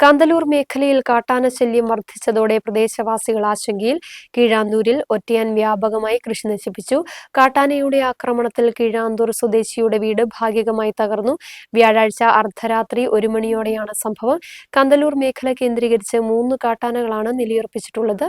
കാന്തല്ലൂർ മേഖലയിൽ കാട്ടാന ശല്യം വർദ്ധിച്ചതോടെ പ്രദേശവാസികൾ ആശങ്കയിൽ കീഴാന്തൂരിൽ ഒറ്റയാൻ വ്യാപകമായി കൃഷി നശിപ്പിച്ചു. കാട്ടാനയുടെ ആക്രമണത്തിൽ കീഴാന്തൂർ സ്വദേശിയുടെ വീട് ഭാഗികമായി തകർന്നു. വ്യാഴാഴ്ച അർദ്ധരാത്രി ഒരു മണിയോടെയാണ് സംഭവം. കന്തലൂർ മേഖല കേന്ദ്രീകരിച്ച് മൂന്ന് കാട്ടാനകളാണ് നിലയുറപ്പിച്ചിട്ടുള്ളത്.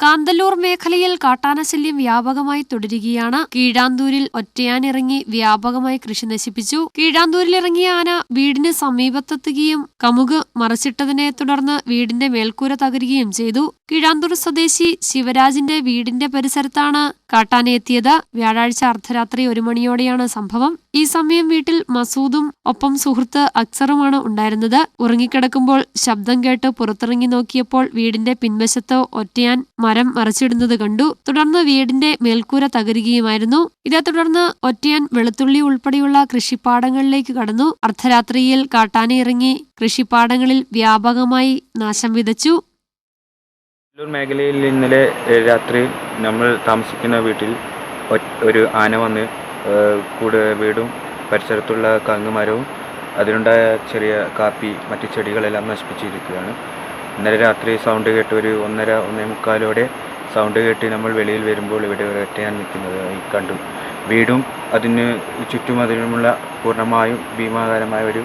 കാന്തല്ലൂർ മേഖലയിൽ കാട്ടാനശല്യം വ്യാപകമായി തുടരുകയാണ്. കീഴാന്തൂരിൽ ഒറ്റയാനിറങ്ങി വ്യാപകമായി കൃഷി നശിപ്പിച്ചു. കീഴാന്തൂരിലിറങ്ങിയ ആന വീടിന് സമീപത്തെത്തുകയും കമുക് മറച്ചിട്ടതിനെ തുടർന്ന് വീടിന്റെ മേൽക്കൂര തകരുകയും ചെയ്തു. കീഴാന്തൂർ സ്വദേശി ശിവരാജിന്റെ വീടിന്റെ പരിസരത്താണ് കാട്ടാന എത്തിയത്. വ്യാഴാഴ്ച അർദ്ധരാത്രി ഒരു മണിയോടെയാണ് സംഭവം. ഈ സമയം വീട്ടിൽ മസൂദും ഒപ്പം സുഹൃത്ത് അക്സറുമാണ് ഉണ്ടായിരുന്നത്. ഉറങ്ങിക്കിടക്കുമ്പോൾ ശബ്ദം കേട്ട് പുറത്തിറങ്ങി നോക്കിയപ്പോൾ വീടിന്റെ പിൻവശത്ത് ഒറ്റയാൻ മരം മറച്ചിടുന്നത് കണ്ടു. തുടർന്ന് വീടിന്റെ മേൽക്കൂര തകരുകയുമായിരുന്നു. ഇതേ തുടർന്ന് ഒറ്റയാൻ വെളുത്തുള്ളി ഉൾപ്പെടെയുള്ള കൃഷിപ്പാടങ്ങളിലേക്ക് കടന്നു. അർദ്ധരാത്രിയിൽ കാട്ടാന ഇറങ്ങി കൃഷിപ്പാടങ്ങളിൽ വ്യാപകമായി നാശം വിതച്ചു. മേഖലയിൽ ഇന്നലെ രാത്രി നമ്മൾ താമസിക്കുന്ന വീട്ടിൽ ഒരു ആന വന്ന് കൂടെ വീടും പരിസരത്തുള്ള കങ്ങുമരവും അതിലുണ്ടായ ചെറിയ കാപ്പി മറ്റു ചെടികളെല്ലാം നശിപ്പിച്ചിരിക്കുകയാണ്. ഇന്നലെ രാത്രി സൗണ്ട് കേട്ട് ഒരു ഒന്നര ഒന്നേ മുക്കാലോടെ സൗണ്ട് കേട്ട് നമ്മൾ വെളിയിൽ വരുമ്പോൾ ഇവിടെ ഒരൊറ്റയാണ് നിൽക്കുന്നത്. ഈ കണ്ടു. വീടും അതിന് ചുറ്റും അതിനുമുള്ള പൂർണമായും ഭീമാകാരമായ ഒരു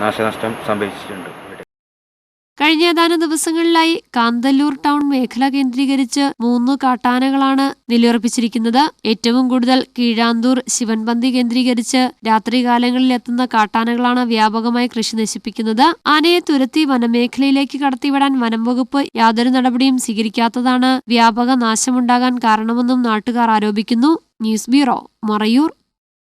നാശനഷ്ടം സംഭവിച്ചിട്ടുണ്ട് കഴിഞ്ഞ ഏതാനും ദിവസങ്ങളിലായി കാന്തല്ലൂർ ടൗൺ മേഖല കേന്ദ്രീകരിച്ച് മൂന്ന് കാട്ടാനകളാണ് നിലയുറപ്പിച്ചിരിക്കുന്നത്. ഏറ്റവും കൂടുതൽ കീഴാന്തൂർ ശിവൻപന്തി കേന്ദ്രീകരിച്ച് രാത്രികാലങ്ങളിൽ എത്തുന്ന കാട്ടാനകളാണ് വ്യാപകമായി കൃഷി നശിപ്പിക്കുന്നത്. ആനയെ തുരത്തി വനമേഖലയിലേക്ക് കടത്തിവിടാൻ വനം വകുപ്പ് യാതൊരു നടപടിയും സ്വീകരിക്കാത്തതാണ് വ്യാപക നാശമുണ്ടാകാൻ കാരണമെന്നും നാട്ടുകാർ ആരോപിക്കുന്നു. News bureau Marayur.